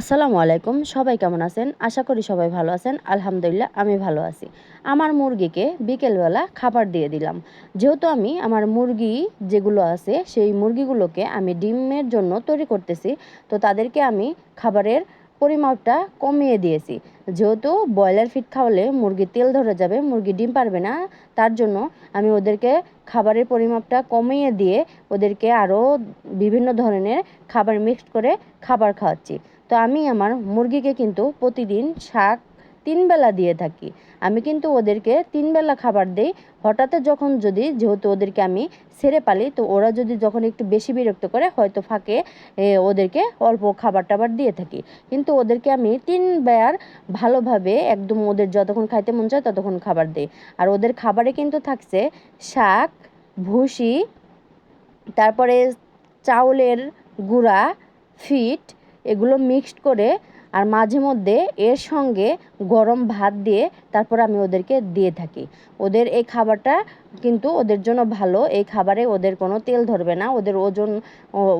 আসসালামু আলাইকুম, সবাই কেমন আছেন? আশা করি সবাই ভালো আছেন। আলহামদুলিল্লাহ, আমি ভালো আছি। আমার মুরগিকে বিকেলবেলা খাবার দিয়ে দিলাম। যেহেতু আমি আমার মুরগি যেগুলো আছে, সেই মুরগিগুলোকে আমি ডিমের জন্য তৈরি করতেছি, তো তাদেরকে আমি খাবারের পরিমাপটা কমিয়ে দিয়েছি। যেহেতু ব্রয়লার ফিড খাওয়ালে মুরগি তেল ধরে যাবে, মুরগি ডিম পারবে না, তার জন্য আমি ওদেরকে খাবারের পরিমাপটা কমিয়ে দিয়ে ওদেরকে আরও বিভিন্ন ধরনের খাবার মিক্সড করে খাবার খাওয়াচ্ছি। তো আমি আমার মুরগিকে কিন্তু প্রতিদিন শাক তিন বেলা দিয়ে থাকি। আমি কিন্তু ওদেরকে তিন বেলা খাবার দেই। হঠাৎ যখন যদি, যেহেতু ওদেরকে আমি ছেড়ে পালি, তো ওরা যদি যখন একটু বেশি বিরক্ত করে, হয়তো ফাঁকে ওদেরকে অল্প খাবার টাবার দিয়ে থাকি। কিন্তু ওদেরকে আমি তিন বেয়ার ভালোভাবে একদম ওদের যতক্ষণ খাইতে মন চায়, ততক্ষণ খাবার দিই। আর ওদের খাবারে কিন্তু থাকছে শাক, ভুসি, তারপরে চাউলের গুঁড়া, ফিট এগুলো মিক্সড করে আর মাঝে মধ্যে এর সঙ্গে গরম ভাত দিয়ে তারপর আমি ওদেরকে দিয়ে থাকি। ওদের এই খাবারটা কিন্তু ওদের জন্য ভালো। এই খাবারে ওদের কোনো তেল ধরবে না। ওদের ওজন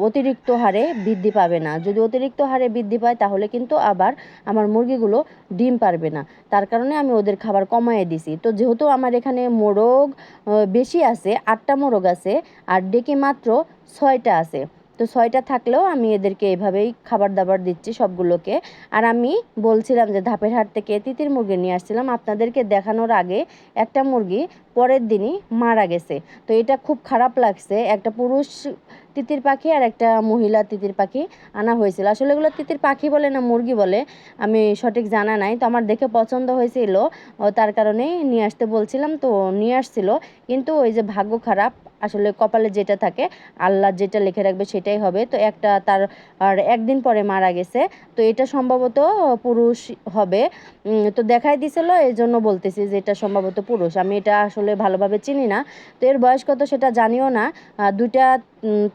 অতিরিক্ত হারে বৃদ্ধি পাবে না। যদি অতিরিক্ত হারে বৃদ্ধি পায় তাহলে কিন্তু আবার আমার মুরগিগুলো ডিম পারবে না। তার কারণে আমি ওদের খাবার কমাইয়ে দিছি। তো যেহেতু আমার এখানে মোরগ বেশি আছে, আটটা মোরগ আছে, আর ডেকে মাত্র ছয়টা আছে। তো ছয়টা থাকলেও আমি এদেরকে এভাবেই খাবার দাবার দিচ্ছি সবগুলোকে। আর আমি বলছিলাম যে ধাপের হাট থেকে তিতির মুরগি নিয়ে আসছিলাম। আপনাদেরকে দেখানোর আগে একটা মুরগি পরের দিনই মারা গেছে। তো এটা খুব খারাপ লাগছে। একটা পুরুষ তিতির পাখি আর একটা মহিলা তিতির পাখি আনা হয়েছিল। আসলে এগুলো তিতির পাখি বলে না, মুরগি বলে। আমি সঠিক জানা নাই। তো আমার দেখে পছন্দ হয়েছিল। তার কারণেই নিয়ে আসতে বলছিলাম, তো নিয়ে আসছিল। কিন্তু ওই যে ভাগ্য খারাপ, আসলে কপালে যেটা থাকে, আল্লাহ যেটা লিখে রাখবে সেটাই হবে। তো একটা তার আর একদিন পরে মারা গেছে। তো এটা সম্ভবত পুরুষ হবে। তো দেখাই দিছিল এই জন্য বলতেছি যে এটা সম্ভবত পুরুষ। আমি এটা আসলে ভালোভাবে চিনি না। তো এর বয়স কত সেটা জানিও না। দুইটা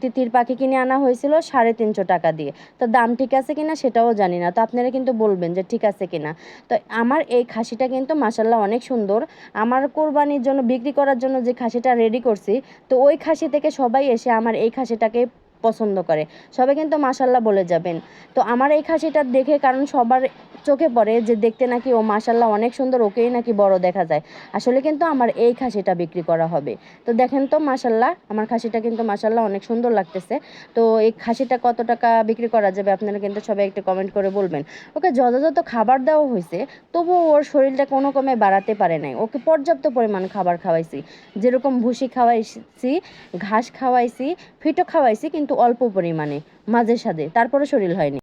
তিতির পাখি কিনে আনা হয়েছিল সাড়ে তিনশো টাকা দিয়ে। তো দাম ঠিক আছে কিনা সেটাও জানি না। তো আপনারা কিন্তু বলবেন যে ঠিক আছে কিনা। তো আমার এই খাসিটা কিন্তু মাসাল্লাহ অনেক সুন্দর। আমার কোরবানির জন্য, বিক্রি করার জন্য যে খাসিটা রেডি করছি, তো ওই খাসি থেকে সবাই এসে আমার এই খাসিটাকে পছন্দ করে। সবাই কিন্তু মাসাল্লাহ বলে যাবেন। তো আমার এই খাসিটা দেখে কারণ সবার চোখে পড়ে যে দেখতে নাকি ও মাসাল্লাহ অনেক সুন্দর, ওকেই নাকি বড় দেখা যায়। আসলে কিন্তু আমার এই খাসিটা বিক্রি করা হবে। তো দেখেন তো মাসাল্লাহ আমার খাসিটা কিন্তু মাসাল্লাহ অনেক সুন্দর লাগতেছে। তো এই খাসিটা কত টাকা বিক্রি করা যাবে আপনারা কিন্তু সবাই একটু কমেন্ট করে বলবেন। ওকে, যথাযথ খাবার দেওয়া হয়েছে, তবু ওর শরীরটা কোনো কমে বাড়াতে পারে নাই। ওকে পর্যাপ্ত পরিমাণ খাবার খাওয়াইছি। যেরকম ভুসি খাওয়াইছি, ঘাস খাওয়াইছি, ফিটো খাওয়াইছি কিন্তু অল্প পরিমাণে মাঝে সাঝে তারপরে শরীর হয়নি।